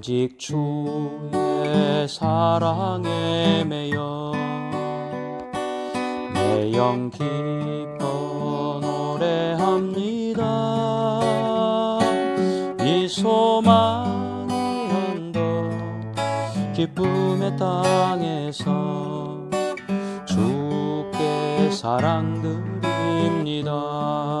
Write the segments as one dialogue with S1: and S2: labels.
S1: 오직 주의 사랑에 매여 내 영 기뻐 노래합니다. 이 소망의 언덕 기쁨의 땅에서 주께 사랑 드립니다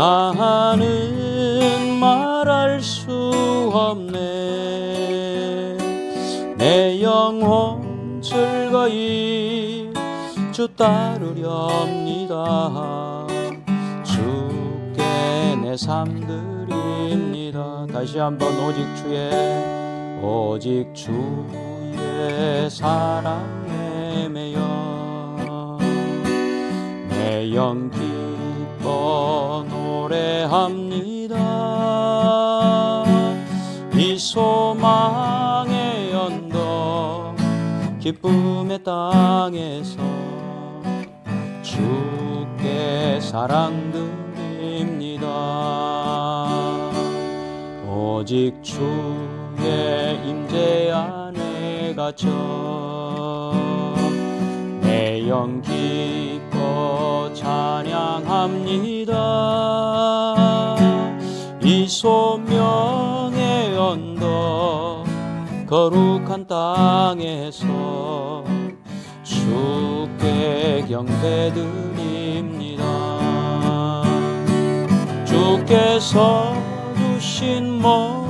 S1: 나는 말할 수 없네. 내 영혼 즐거이 주 따르렵니다. 주께 내삶 드립니다. 다시 한번 오직 주의 오직 주의 사랑 에 매여. 내 영기 뻐 노래합니다. 이 소망의 언덕 기쁨의 땅에서 주께 사랑드립니다. 오직 주의 임재 안에 갇혀 내 영 기뻐 찬양 합니다. 이 소명의 언덕 거룩한 땅에서 주께 경배드립니다. 주께서 주신 모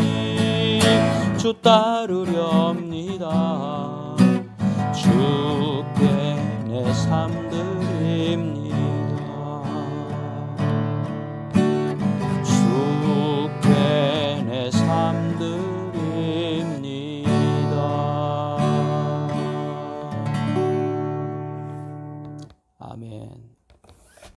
S1: 주 따르렵니다. 주께 내 삶